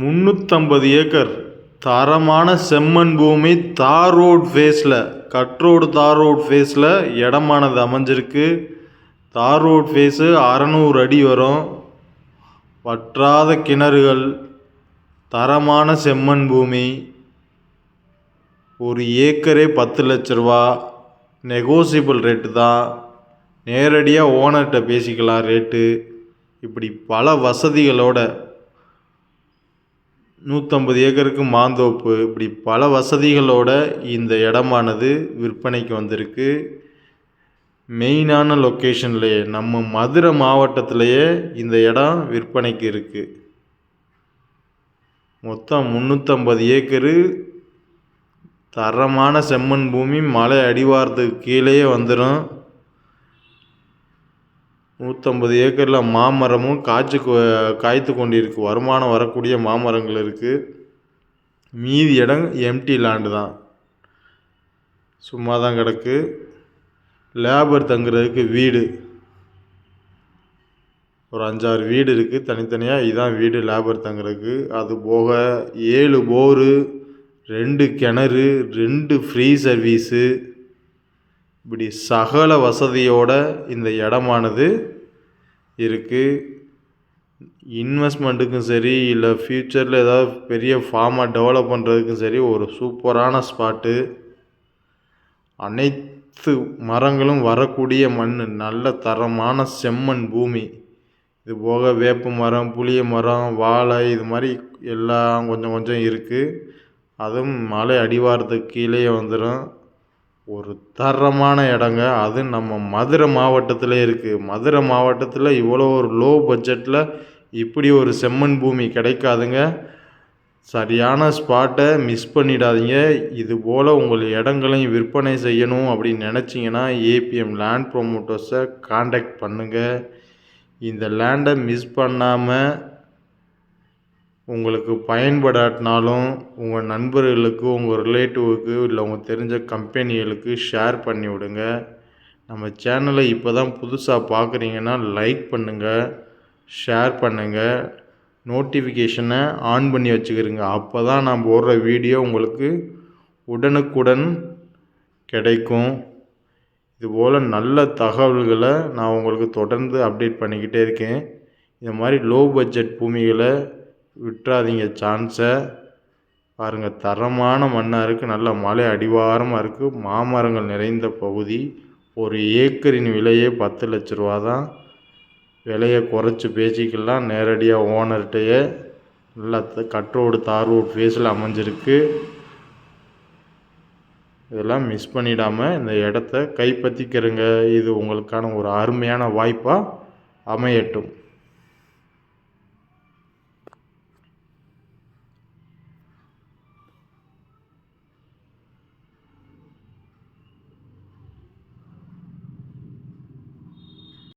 முந்நூற்றம்பது ஏக்கர். தரமான செம்மண் பூமி தார் ரோட் ஃபேஸில் கட்ரோடு தார் ரோட் ஃபேஸில் இடமானது அமைஞ்சிருக்கு. தார் ரோட் ஃபேஸு அறநூறு அடி வரும். வற்றாத கிணறுகள் தரமான செம்மண் பூமி. ஒரு ஏக்கரே பத்து லட்ச ரூபா. நெகோசியபிள் ரேட்டு தான். நேரடியாக ஓனர்கிட்ட பேசிக்கலாம் ரேட்டு. இப்படி பல வசதிகளோட நூற்றம்பது ஏக்கருக்கு மாந்தோப்பு. இப்படி பல வசதிகளோட இந்த இடமானது விற்பனைக்கு வந்திருக்கு. மெயினான லொக்கேஷன்லேயே நம்ம மதுரை மாவட்டத்திலேயே இந்த இடம் விற்பனைக்கு இருக்குது மொத்தம் முந்நூற்றம்பது ஏக்கரு தரமான செம்மண் பூமி மலை அடிவாரத்துக்கு கீழேயே வந்துடும் நூற்றம்பது ஏக்கரில் மாமரமும் காய்ச்சி காய்த்து கொண்டிருக்கு. வருமானம் வரக்கூடிய மாமரங்கள் இருக்குது மீதி இடம் எம்டி லேண்டு தான். சும்மா தான் கிடக்கு. லேபர் தங்குறதுக்கு வீடு. ஒரு அஞ்சாறு வீடு இருக்குது தனித்தனியாக இதுதான் வீடு லேபர் தங்குறதுக்கு. அது போக ஏழு போரு ரெண்டு கிணறு ரெண்டு ஃப்ரீ சர்வீஸு இப்படி சகல வசதியோட இந்த இடமானது இருக்குது இன்வெஸ்ட்மெண்ட்டுக்கும் சரி இல்லை ஃப்யூச்சரில் ஏதாவது பெரிய ஃபார்மாக டெவலப் பண்ணுறதுக்கும் சரி ஒரு சூப்பரான ஸ்பாட்டு அனைத்து மரங்களும் வரக்கூடிய மண் நல்ல தரமான செம்மண் பூமி. இது போக வேப்ப மரம் புளிய மரம் வாழை இது மாதிரி எல்லாம் கொஞ்சம் கொஞ்சம் இருக்குது அதுவும் மலை அடிவாரத்துக்கு கீழேயே வந்துடும் ஒரு தரமான இடங்க. அது நம்ம மதுரை மாவட்டத்தில் இருக்குது மதுரை மாவட்டத்தில் இவ்வளோ ஒரு லோ பட்ஜெட்டில் இப்படி ஒரு செம்மண் பூமி கிடைக்காதுங்க. சரியான ஸ்பாட்டை மிஸ் பண்ணிடாதீங்க. இது போல் உங்கள் இடங்களையும் விற்பனை செய்யணும் அப்படின்னு நினச்சிங்கன்னா ஏபிஎம் லேண்ட் ப்ரொமோட்டர்ஸை காண்டாக்ட் பண்ணுங்கள் இந்த லேண்டை மிஸ் பண்ணாமல் உங்களுக்கு பயன்படாட்டினாலும் உங்கள் நண்பர்களுக்கு உங்கள் ரிலேட்டிவுக்கு இல்லை உங்கள் தெரிஞ்ச கம்பெனிகளுக்கு ஷேர் பண்ணி விடுங்க. நம்ம சேனலை இப்போ தான் புதுசாக பார்க்குறீங்கன்னா லைக் பண்ணுங்கள் ஷேர் பண்ணுங்கள் நோட்டிஃபிகேஷனை ஆன் பண்ணி வச்சுக்கிறீங்க அப்போ தான் நான் போடுற வீடியோ உங்களுக்கு உடனுக்குடன் கிடைக்கும். இதுபோல் நல்ல தகவல்களை நான் உங்களுக்கு தொடர்ந்து அப்டேட் பண்ணிக்கிட்டே இருக்கேன். இந்த மாதிரி லோ பட்ஜெட் பூமிகளை விட்டுறாதீங்க சான்ஸை. பாருங்கள் தரமான மண்ணாக இருக்குது நல்ல மலை அடிவாரமாக இருக்குது மாமரங்கள் நிறைந்த பகுதி. ஒரு ஏக்கரின் விலையே பத்து லட்ச ரூபா தான். விலையை குறைச்சி பேசிக்கலாம். நேரடியாக ஓனர்கிட்டயே நல்லா கட்ரோடு தார் ஃபேஸில் அமைஞ்சிருக்கு. இதெல்லாம் மிஸ் பண்ணிடாமல் இந்த இடத்த கைப்பற்றிக்கிறங்க. இது உங்களுக்கான ஒரு அருமையான வாய்ப்பாக அமையட்டும்.